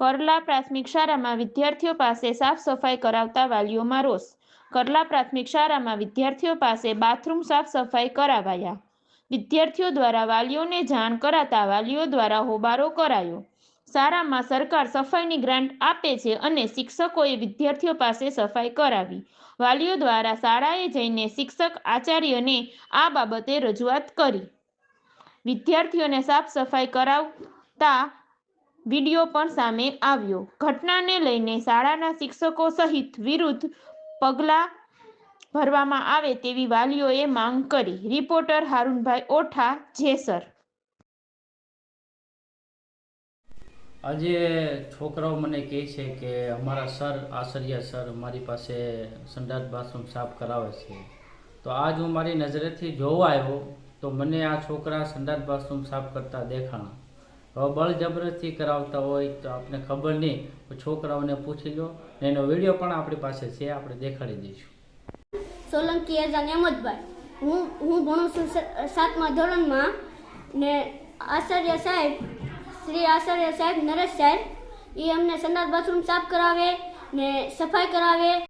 કરલા પ્રાથમિક શાળામાં વિદ્યાર્થીઓ પાસે સાફ સફાઈ કરાવતા વાલીઓમાં રોષ. કરલા પ્રાથમિક શાળામાં વિદ્યાર્થીઓ પાસે બાથરૂમ સાફ સફાઈ કરાવાયા. વિદ્યાર્થીઓ દ્વારા વાલીઓને જાણ કરાતા વાલીઓ દ્વારા હોબારો કરાયો. શાળામાં સરકાર સફાઈની ગ્રાન્ટ આપે છે અને શિક્ષકોએ વિદ્યાર્થીઓ પાસે સફાઈ કરાવી. વાલીઓ દ્વારા શાળાએ જઈને શિક્ષક, આચાર્યને આ બાબતે રજૂઆત કરી. વિદ્યાર્થીઓને સાફ સફાઈ કરાવતા વીડિયો પણ સામે આવ્યો. ઘટનાને લઈને શાળાના શિક્ષકો સહિત વિરુદ્ધ પગલાં ભરવામાં આવે તેવી વાલીઓએ માંગ કરી. રિપોર્ટર હારૂનભાઈ ઓઠા, જેસર. આજે છોકરાઓ મને કહે છે કે અમારા સર, આચાર્ય સર મારી પાસે સંડાસ બાથરૂમ સાફ કરાવે છે. તો આજ હું મારી નજરેથી જોવા આવ્યો તો મને આ છોકરા સંડાસ બાથરૂમ સાફ કરતા દેખાણા. હવે બળજબરીથી કરાવતા હોય તો આપણે ખબર નહીં. છોકરાઓને પૂછી લો ને એનો વીડિયો પણ આપણી પાસે છે, આપણે દેખાડી દઈશું. સોલંકી એઝાન અહેમદભાઈ હું હું ભણું છું સાતમા ધોરણમાં ને આચાર્ય સાહેબ, શ્રી આચાર્ય સાહેબ નરેશ સાહેબ એ અમને સંડાસ બાથરૂમ સાફ કરાવે ને સફાઈ કરાવે.